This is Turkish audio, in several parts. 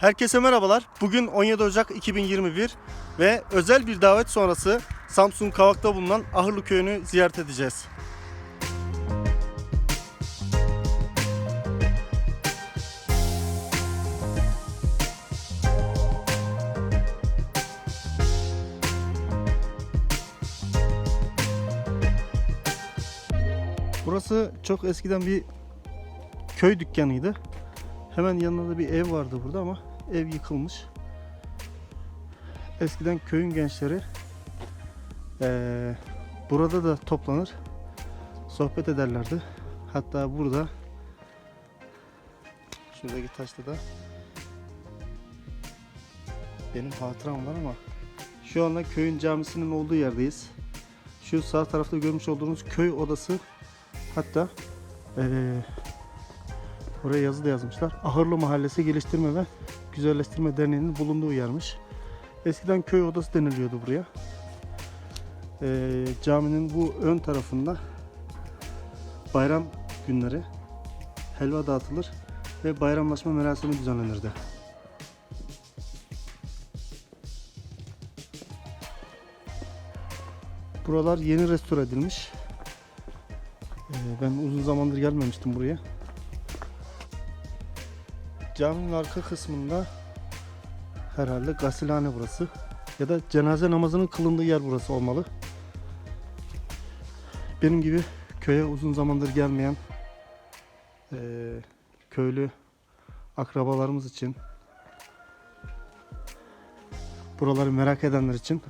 Herkese merhabalar. Bugün 17 Ocak 2021 ve özel bir davet sonrası Samsun Kavak'ta bulunan Ahırlı Köyü'nü ziyaret edeceğiz. Burası çok eskiden bir köy dükkanıydı. Hemen yanında da bir ev vardı burada ama ev yıkılmış. Eskiden köyün gençleri eee, burada da toplanır, sohbet ederlerdi. Hatta burada şuradaki taşta da benim hatıram var ama şu anda köyün camisinin olduğu yerdeyiz. Şu sağ tarafta görmüş olduğunuz köy odası hatta eee Oraya yazı da yazmışlar. Ahırlı Mahallesi Geliştirme ve Güzelleştirme Derneği'nin bulunduğu yermiş. Eskiden köy odası deniliyordu buraya. Ee, caminin bu ön tarafında bayram günleri helva dağıtılır ve bayramlaşma merasimi düzenlenirdi. Buralar yeni restore edilmiş. Ee, ben uzun zamandır gelmemiştim buraya. Caminin arka kısmında herhalde gasilhane burası. Ya da cenaze namazının kılındığı yer burası olmalı. Benim gibi köye uzun zamandır gelmeyen eee, köylü akrabalarımız için buraları merak edenler için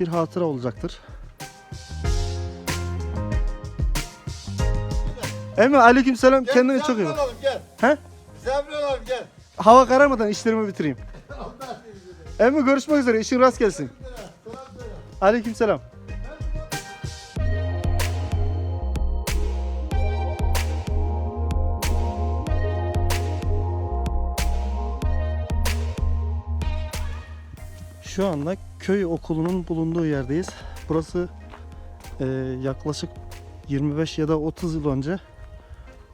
bir hatıra olacaktır. Emi aleykümselam kendine çok iyi bak. gel. He? Misafir olalım gel. Hava kararmadan işlerimi bitireyim. Emmi görüşmek üzere. İşin rast gelsin. Aleykümselam. Şu anda köy okulunun bulunduğu yerdeyiz. Burası eee, yaklaşık 25 ya da 30 yıl önce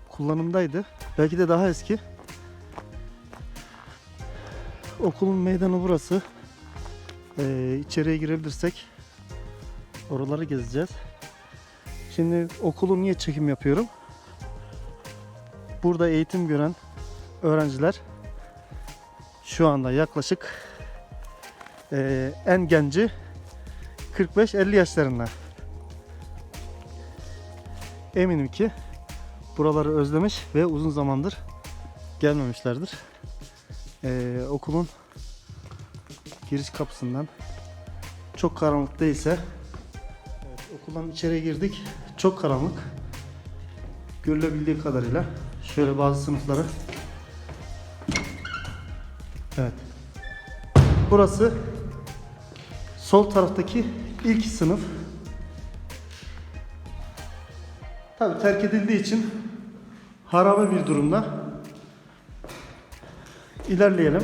kullanımdaydı. Belki de daha eski. Okulun meydanı burası. Ee, içeriye girebilirsek oraları gezeceğiz. Şimdi okulu niye çekim yapıyorum? Burada eğitim gören öğrenciler şu anda yaklaşık ee, en genci 45-50 yaşlarında. Eminim ki buraları özlemiş ve uzun zamandır gelmemişlerdir. Ee, okulun giriş kapısından. Çok karanlık değilse. Evet, okuldan içeri girdik. Çok karanlık. Görülebildiği kadarıyla şöyle bazı sınıfları. Evet. Burası sol taraftaki ilk sınıf. Tabi terk edildiği için harabe bir durumda İlerleyelim.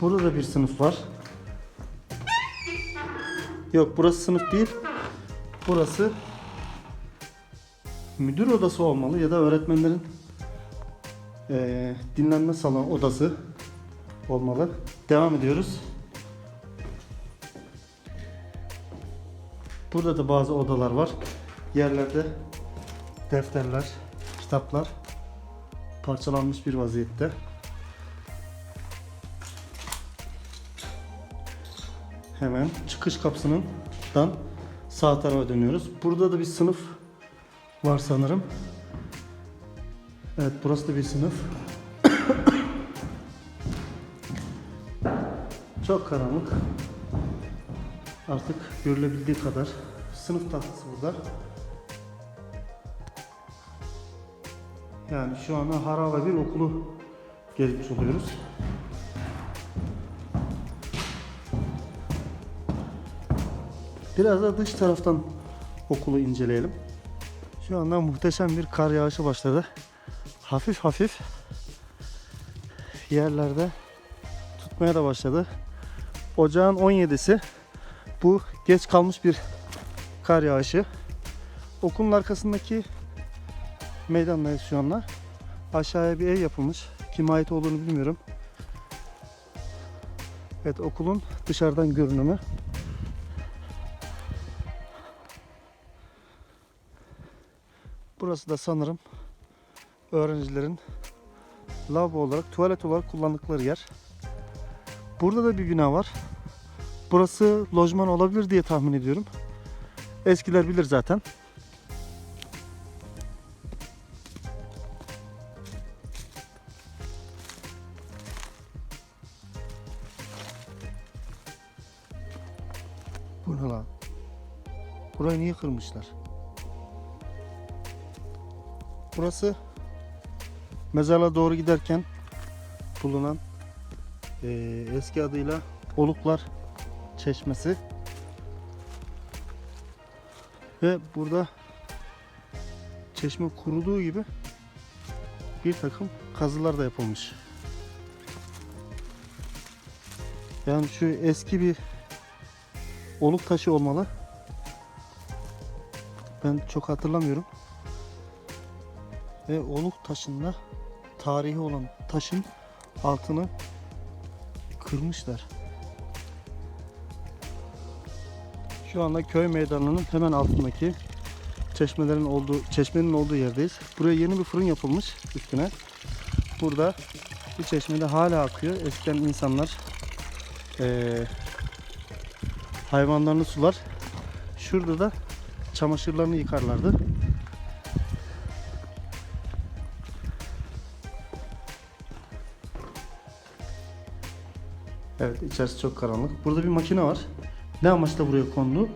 Burada da bir sınıf var. Yok burası sınıf değil. Burası müdür odası olmalı ya da öğretmenlerin eee, dinlenme salonu odası olmalı. Devam ediyoruz. Burada da bazı odalar var. Yerlerde defterler, kitaplar parçalanmış bir vaziyette. Hemen çıkış kapısının dan sağ tarafa dönüyoruz. Burada da bir sınıf var sanırım. Evet burası da bir sınıf. Çok karanlık. Artık görülebildiği kadar. Sınıf tahtası burada. Yani şu anda harabe bir okulu gezmiş oluyoruz. Biraz da dış taraftan okulu inceleyelim. Şu anda muhteşem bir kar yağışı başladı. Hafif hafif yerlerde tutmaya da başladı. Ocağın 17'si bu geç kalmış bir kar yağışı. Okulun arkasındaki meydandayız şu anda. Aşağıya bir ev yapılmış. Kime ait olduğunu bilmiyorum. Evet okulun dışarıdan görünümü. Burası da sanırım öğrencilerin lavabo olarak, tuvalet olarak kullandıkları yer. Burada da bir bina var. Burası lojman olabilir diye tahmin ediyorum. Eskiler bilir zaten. Kırmışlar? Burası mezarlığa doğru giderken bulunan eee, eski adıyla Oluklar Çeşmesi. Ve burada çeşme kuruduğu gibi bir takım kazılar da yapılmış. Yani şu eski bir oluk taşı olmalı. Ben çok hatırlamıyorum. Ve oluk taşında tarihi olan taşın altını kırmışlar. Şu anda köy meydanının hemen altındaki çeşmelerin olduğu çeşmenin olduğu yerdeyiz. Buraya yeni bir fırın yapılmış üstüne. Burada bu çeşmede hala akıyor. Eskiden insanlar eee, hayvanlarını sular. Şurada da çamaşırlarını yıkarlardı. Evet içerisi çok karanlık. Burada bir makine var. Ne amaçla buraya kondu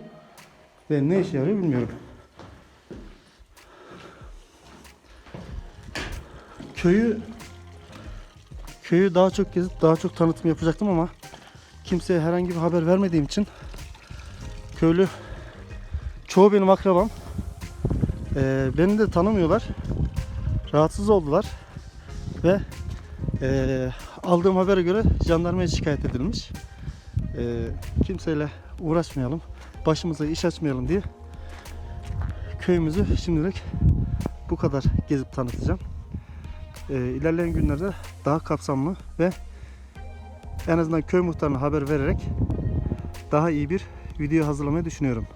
ve ne işe yarıyor bilmiyorum. Köyü köyü daha çok gezip daha çok tanıtım yapacaktım ama kimseye herhangi bir haber vermediğim için köylü çoğu benim akrabam. Ee, beni de tanımıyorlar. Rahatsız oldular ve ee, aldığım habere göre jandarmaya şikayet edilmiş. Ee, kimseyle uğraşmayalım, başımıza iş açmayalım diye köyümüzü şimdilik bu kadar gezip tanıtacağım. Ee, ilerleyen günlerde daha kapsamlı ve en azından köy muhtarına haber vererek daha iyi bir video hazırlamayı düşünüyorum.